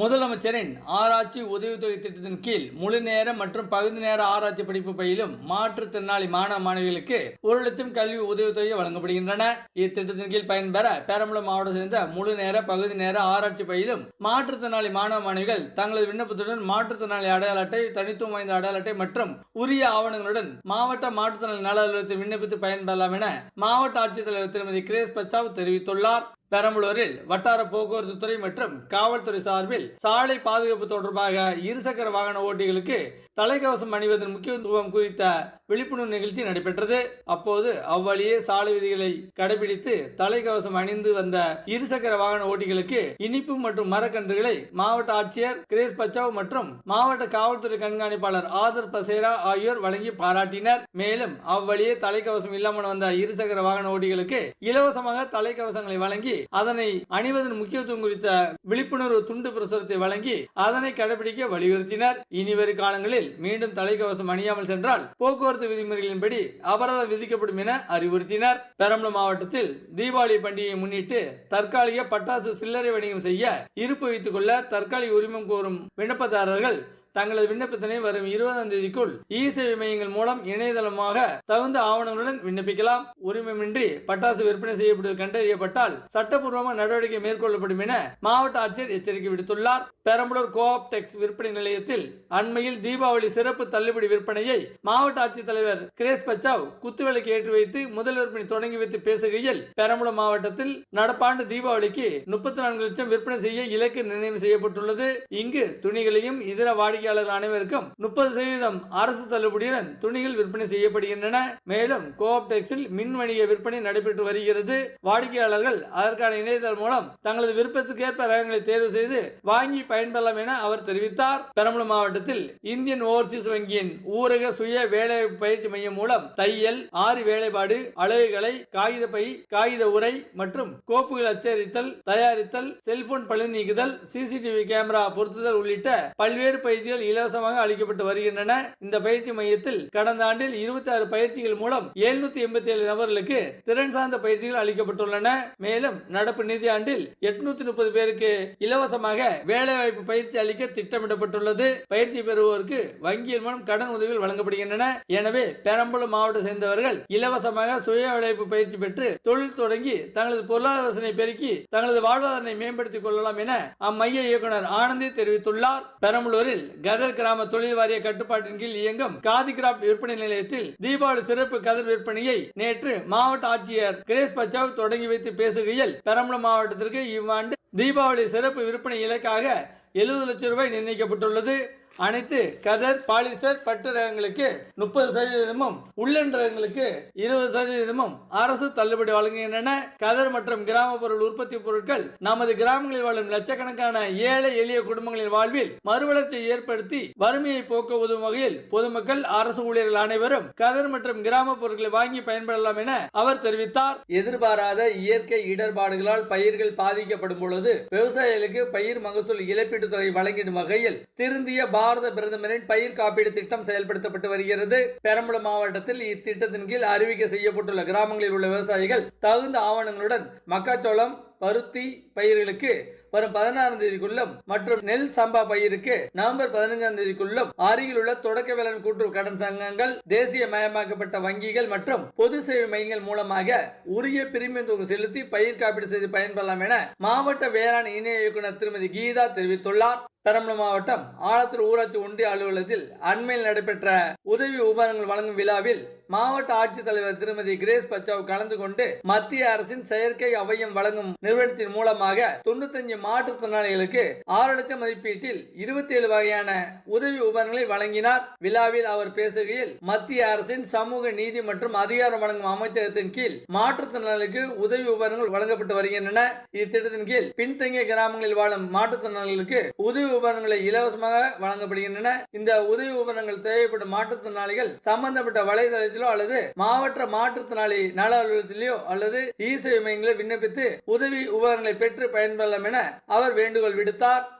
முதலமைச்சரின் ஆராய்ச்சி உதவித்தொகை திட்டத்தின் கீழ் முழு நேர மற்றும் பகுதி நேர ஆராய்ச்சி படிப்பு பயிலும் மாற்றுத்திறனாளி மாணவ மாணவிகளுக்கு ஒரு லட்சம் கல்வி உதவித்தொகை வழங்கப்படுகின்றன. இத்திட்டத்தின் கீழ் பயன்பெற பெரம்பலூர் மாவட்டம் சேர்ந்த முழு நேர பகுதி நேர ஆராய்ச்சி பயிலும் மாற்றுத்திறனாளி மாணவ மாணவிகள் தங்களது விண்ணப்பத்துடன் மாற்றுத்திறனாளி அடையாள அட்டை தனித்துவம் வாய்ந்த அடையாள அட்டை மற்றும் உரிய ஆவணங்களுடன் மாவட்ட மாற்றுத்திறனாளி நல அலுவலகத்தில் விண்ணப்பித்து பயன்பெறலாம் என மாவட்ட ஆட்சித்தலைவர் திருமதி கிரேஸ் பச்சாவ் தெரிவித்துள்ளார். பெரம்பலூரில் வட்டார போக்குவரத்து துறை மற்றும் காவல்துறை சார்பில் சாலை பாதுகாப்பு தொடர்பாக இருசக்கர வாகன ஓட்டிகளுக்கு தலைக்கவசம் அணிவதன் முக்கியத்துவம் குறித்த விழிப்புணர்வு நிகழ்ச்சி நடைபெற்றது. அப்போது அவ்வழியே சாலை விதிகளை கடைபிடித்து தலைக்கவசம் அணிந்து வந்த இருசக்கர வாகன ஓட்டிகளுக்கு இனிப்பு மற்றும் மரக்கன்றுகளை மாவட்ட ஆட்சியர் கிரேஸ் பச்சாவ் மற்றும் மாவட்ட காவல்துறை கண்காணிப்பாளர் ஆதர் பசேரா ஆகியோர் வழங்கி பாராட்டினர். மேலும் அவ்வழியே தலைக்கவசம் இல்லாமல் வந்த இருசக்கர வாகன ஓட்டிகளுக்கு இலவசமாக தலைக்கவசங்களை வழங்கி அதனை அணிவதன் முக்கியத்துவம் குறித்த விழிப்புணர்வு துண்டு பிரசுரத்தை வழங்கி அதனை கடைபிடிக்க வலியுறுத்தினர். இனிவரும் காலங்களில் மீண்டும் தலைக்கவசம் அணியாமல் சென்றால் போக்குவரத்து விதிமுறைகளின்படி அபராதம் விதிக்கப்படும் என அறிவுறுத்தினர். பெரம்பலூர் மாவட்டத்தில் தீபாவளி பண்டிகையை முன்னிட்டு தற்காலிக பட்டாசு சில்லறை வணிகம் செய்ய இருப்பு வைத்துக் கொள்ள தற்காலிக உரிமம் கோரும் விண்ணப்பதாரர்கள் தங்களது விண்ணப்பத்தினை வரும் இருபதாம் தேதிக்குள் இ சேவை மையங்கள் மூலம் இணையதளமாக தகுந்த ஆவணங்களுடன் விண்ணப்பிக்கலாம். உரிமமின்றி பட்டாசு விற்பனை செய்யப்படுவது கண்டறியப்பட்டால் சட்டப்பூர்வமாக நடவடிக்கை மேற்கொள்ளப்படும் என மாவட்ட ஆட்சியர் எச்சரிக்கை விடுத்துள்ளார். பெரம்பலூர் கோஆப் டெக்ஸ் விற்பனை நிலையத்தில் அண்மையில் தீபாவளி சிறப்பு தள்ளுபடி விற்பனையை மாவட்ட ஆட்சித்தலைவர் கிரேஸ் பச்சாவ் குத்துவிளக்கு ஏற்றி வைத்து முதல் விற்பனை தொடங்கி வைத்து பேசுகையில் பெரம்பலூர் மாவட்டத்தில் நடப்பாண்டு தீபாவளிக்கு முப்பத்தி நான்கு லட்சம் விற்பனை செய்ய இலக்கு நிர்ணயம் செய்யப்பட்டுள்ளது. இங்கு துணிகளையும் இதர வாடிக்கையாளர்கள் அனைவருக்கும் முப்பது சதவீதம் அரசு தள்ளுபடியுடன் துணிகள் விற்பனை செய்யப்படுகின்றன. மேலும் கோஆப்டெக்ஸில் மின் வணிக விற்பனை நடைபெற்று வருகிறது. வாடிக்கையாளர்கள் அதற்கான இணையதளம் மூலம் தங்களது விருப்பத்துக்கேற்ப ரகங்களை தேர்வு செய்து வாங்கி பயன்பெறலாம் என அவர் தெரிவித்தார். பெரம்பலூர் மாவட்டத்தில் இந்தியன் ஓவர்சீஸ் வங்கியின் ஊரக சுய வேலை பயிற்சி மையம் மூலம் தையல் ஆறு வேலைப்பாடு அழகுகளை காகித பை காகித உரை மற்றும் கோப்புகள் அச்சரித்தல் தயாரித்தல் செல்போன் பழுது நீக்குதல் சிசிடிவி கேமரா பொருத்துதல் உள்ளிட்ட பல்வேறு பயிற்சி பயிற்சிகள் இலவசமாக அளிக்கப்பட்டு வருகின்றன. இந்த பயிற்சி மையத்தில் கடந்த ஆண்டில் இருபத்தி ஆறு பயிற்சிகள் மூலம் எழுநூத்தி எண்பத்தி ஏழு நபர்களுக்கு திறன் சார்ந்த பயிற்சிகள் அளிக்கப்பட்டுள்ளன. மேலும் நடப்பு நிதியாண்டில் எட்நூத்தி முப்பது பேருக்கு இலவசமாக வேலைவாய்ப்பு பயிற்சி அளிக்க திட்டமிடப்பட்டுள்ளது. பயிற்சி பெறுவோருக்கு வங்கியின் மூலம் கடன் உதவிகள் வழங்கப்படுகின்றன. எனவே பெரம்பலூர் மாவட்டம் சேர்ந்தவர்கள் இலவசமாக சுய வேலைவாய்ப்பு பயிற்சி பெற்று தொழில் தொடங்கி தங்களது பொருளாதார பெருக்கி தங்களது வாழ்வாதாரத்தை மேம்படுத்திக் கொள்ளலாம் என அம்மைய இயக்குனர் ஆனந்தி தெரிவித்துள்ளார். பெரம்பலூரில் கதர் கிராம தொழில் வாரிய கட்டுப்பாட்டின் கீழ் இயங்கும் காதி கிராப்ட் விற்பனை நிலையத்தில் தீபாவளி சிறப்பு கதர் விற்பனையை நேற்று மாவட்ட ஆட்சியர் கிரேஸ் பச்சாவ் தொடங்கி வைத்து பேசுகையில் பெரம்பலூர் மாவட்டத்திற்கு இவ்வாண்டு தீபாவளி சிறப்பு விற்பனை இலக்காக எழுபது லட்சம் ரூபாய் நிர்ணயிக்கப்பட்டுள்ளது. அனைத்து கதர் பாலிஸ்டர் பட்டு ரகங்களுக்கு முப்பது சதவீதமும் உள்ளன் ரகங்களுக்கு இருபது சதவீதமும் அரசு தள்ளுபடி வழங்குகின்றன. கதர் மற்றும் கிராம பொருள் உற்பத்தி பொருட்கள் நமது கிராமங்களில் வாழும் லட்சக்கணக்கான ஏழை எளிய குடும்பங்களின் வாழ்வில் மறுவளர்ச்சியை ஏற்படுத்தி வறுமையை போக்க உதவும் வகையில் பொதுமக்கள் அரசு ஊழியர்கள் அனைவரும் கதர் மற்றும் கிராம பொருட்களை வாங்கி பயன்படலாம் என அவர் தெரிவித்தார். எதிர்பாராத இயற்கை இடர்பாடுகளால் பயிர்கள் பாதிக்கப்படும் பொழுது விவசாயிகளுக்கு பயிர் மகசூல் இழப்பீட்டுத் தொகை வழங்கிடும் வகையில் திருந்திய பாரத பிரதமரின் பயிர் காப்பீடு திட்டம் செயல்படுத்தப்பட்டு வருகிறது. பெரம்பலூர் மாவட்டத்தில் இத்திட்டத்தின் கீழ் அறிவிக்கை செய்யப்பட்டுள்ள கிராமங்களில் உள்ள விவசாயிகள் தகுந்த ஆவணங்களுடன் மக்காச்சோளம் பருத்தி பயிர்களுக்கு வரும் பதினாறாம் தேதிக்குள்ளும் மற்றும் நெல் சம்பா பயிருக்கு நவம்பர் பதினைஞ்சாம் தேதிக்குள்ளும் அருகில் உள்ள தொடக்க வேளாண் கூட்டுறவு கடன் சங்கங்கள் தேசிய மயமாக்கப்பட்ட வங்கிகள் மற்றும் பொது சேவை மையங்கள் மூலமாக உரிய பிரிமியம் தொகை செலுத்தி பயிர் காப்பீடு செய்து பயன்பெறலாம் என மாவட்ட வேளாண் இணை இயக்குநர் திருமதி கீதா தெரிவித்துள்ளார். பெரம்பலூர் மாவட்டம் ஆலத்தூர் ஊராட்சி ஒன்றிய அலுவலகத்தில் அண்மையில் நடைபெற்ற உதவி உபகரணங்கள் வழங்கும் விழாவில் மாவட்ட ஆட்சித்தலைவர் திருமதி கிரேஸ் பச்சாவ் கலந்து கொண்டு மத்திய அரசின் செயற்கை அவயம் வழங்கும் நிறுவனத்தின் மூலமாக தொண்ணூத்தஞ்சு மாற்றுத்திறனாளிகளுக்கு ஆறு லட்சம் மதிப்பீட்டில் இருபத்தி ஏழு வகையான உதவி உபகரணங்களை வழங்கினார். விழாவில் அவர் பேசுகையில் மத்திய அரசின் சமூக நீதி மற்றும் அதிகாரம் வழங்கும் அமைச்சகத்தின் கீழ் மாற்றுத்திறனாளிகளுக்கு உதவி உபகரணங்கள் வழங்கப்பட்டு வருகின்றன. இத்திட்டத்தின் கீழ் பின்தங்கிய கிராமங்களில் வாழும் மாற்றுத்திறனாளிகளுக்கு உதவி உபகரணங்களை இலவசமாக வழங்கப்படுகின்றன. இந்த உதவி உபகரணங்கள் தேவைப்படும் மாற்றுத்திறனாளிகள் சம்பந்தப்பட்ட வலைதளத்திலோ அல்லது மாவட்ட மாற்றுத்திறனாளி நல அலுவலகத்திலோ அல்லது இ சேவை மையங்களில் விண்ணப்பித்து உதவி உபகரணங்களை பெற்று பயன்பெறலாம் என அவர் வேண்டுகோள் விடுத்தார்.